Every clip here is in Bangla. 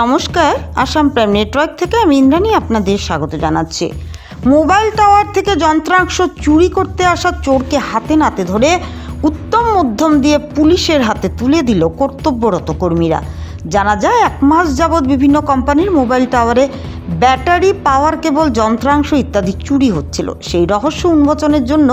নমস্কার, আসাম প্রাইম নেটওয়ার্ক থেকে আমি ইন্দ্রাণী আপনাদের স্বাগত জানাচ্ছি। মোবাইল টাওয়ার থেকে যন্ত্রাংশ চুরি করতে আসা চোরকে হাতে নাতে ধরে উত্তম মধ্যম দিয়ে পুলিশের হাতে তুলে দিল কর্তব্যরত কর্মীরা। জানা যায়, এক মাস যাবৎ বিভিন্ন কোম্পানির মোবাইল টাওয়ারে ব্যাটারি, পাওয়ার কেবল, যন্ত্রাংশ ইত্যাদি চুরি হচ্ছিল। সেই রহস্য উন্মোচনের জন্য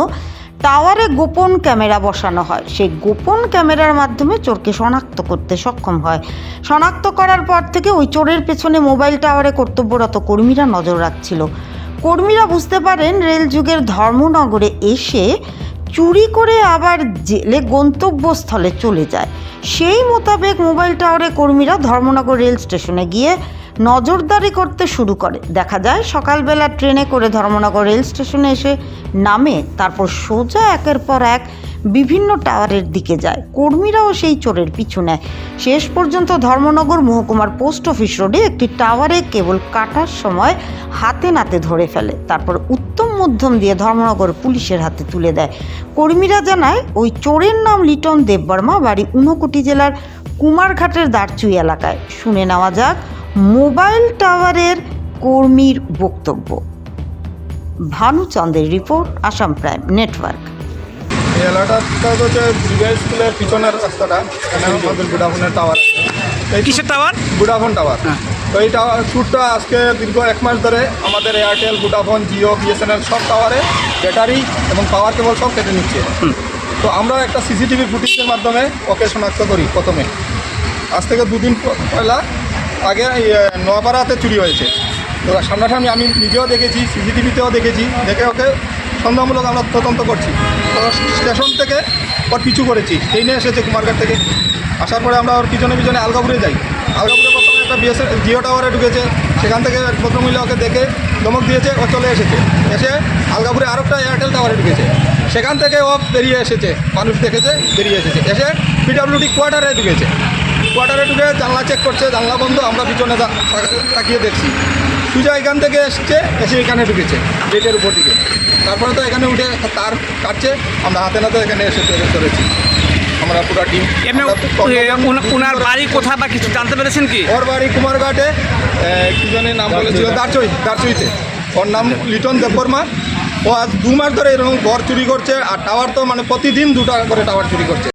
টাওয়ারে গোপন ক্যামেরা বসানো হয়। সেই গোপন ক্যামেরার মাধ্যমে চোরকে শনাক্ত করতে সক্ষম হয়। শনাক্ত করার পর থেকে ওই চোরের পেছনে মোবাইল টাওয়ারে কর্তব্যরত কর্মীরা নজর রাখছিল। কর্মীরা বুঝতে পারেন, রেল যুগের ধর্মনগরে এসে চুরি করে আবার জেলে গন্তব্যস্থলে চলে যায়। সেই মোতাবেক মোবাইল টাওয়ারে কর্মীরা ধর্মনগর রেল স্টেশনে গিয়ে নজরদারি করতে শুরু করে। দেখা যায়, সকালবেলা ট্রেনে করে ধর্মনগর রেল স্টেশনে এসে নামে, তারপর সোজা একের পর এক বিভিন্ন টাওয়ারের দিকে যায়। কর্মীরাও সেই চোরের পিছু নেয়। শেষ পর্যন্ত ধর্মনগর মহকুমার পোস্ট অফিস রোডে একটি টাওয়ারে কেবল কাটার সময় হাতে নাতে ধরে ফেলে। তারপর উত্তম মধ্যম দিয়ে ধর্মনগর পুলিশের হাতে তুলে দেয়। কর্মীরা জানায়, ওই চোরের নাম লিটন দেববর্মা, বাড়ি ঊনকোটি জেলার কুমারঘাটের দারচুই এলাকায়। শুনে নেওয়া যাক, মোবাইল টাওয়ারের কর্মীর বক্তব্য। ভানুচন্দ্রের রিপোর্ট, আসাম প্রাইম নেটওয়ার্ক। এলাকাটা হচ্ছে বিজয় স্কুলের পিছনের রাস্তাটা এখানে আমাদের বুডাফোনের টাওয়ার এই কিসের টাওয়ার বুডাফোন টাওয়ার তো এই টাওয়ার শ্যুটটা আজকে দীর্ঘ এক মাস ধরে আমাদের এয়ারটেল বুডাফোন জিও বিএসএনএল সব টাওয়ারে ব্যাটারি এবং পাওয়ার কেবল সব কেটে নিচ্ছে। তো আমরা একটা সিসিটিভি ফুটেজের মাধ্যমে ওকে শনাক্ত করি প্রথমে। আজ থেকে দুদিন পয়লা আগে নোয়াপাড়াতে চুরি হয়েছে। তো সামনাসামনি আমি নিজেও দেখেছি সিসিটিভিতেও দেখেছি দেখে ওকে সন্দেহমূলক আমরা তদন্ত করছি। স্টেশন থেকে ওর পিছু করেছি। ট্রেনে এসেছে কুমারঘাট থেকে। আসার পরে আমরা ওর পিছনে পিছনে আলগাপুরে যাই। আলগাপুরে প্রথমে একটা বিএসএ জিও টাওয়ারে ঢুকেছে। সেখান থেকে ভদ্রমহিলা ওকে দেখে ধমক দিয়েছে, ও চলে এসেছে। এসে আলগাপুরে আরও আরেকটা এয়ারটেল টাওয়ারে ঢুকেছে। সেখান থেকে ও বেরিয়ে এসেছে। মানুষ দেখেছে, বেরিয়ে এসেছে। এসে পিডাব্লিউডি কোয়ার্টারে ঢুকেছে। কোয়ার্টারে ঢুকে জানলা চেক করছে। জানলা বন্ধ, আমরা পিছনে তাকিয়ে দেখছি। সুজা এখান থেকে এসছে এসে এখানে ঢুকেছে গেটের উপর দিকে। তারপরে তো এখানে উঠে তার কাটছে আমরা হাতে নাতে এখানে এসে চলে চলেছি আমরা পুরো টিম ওনার বাড়ি কোথায় বা কিছু জানতে পেরেছেন কি? ওর বাড়ি কুমারঘাটে কি জানি নাম বলেছিল দারচই দারচইতে। ওর নাম লিটন দেববর্মা। ও আজ দু মাস ধরে এরকম ঘর চুরি করছে আর টাওয়ার তো মানে প্রতিদিন দুটা করে টাওয়ার চুরি করছে।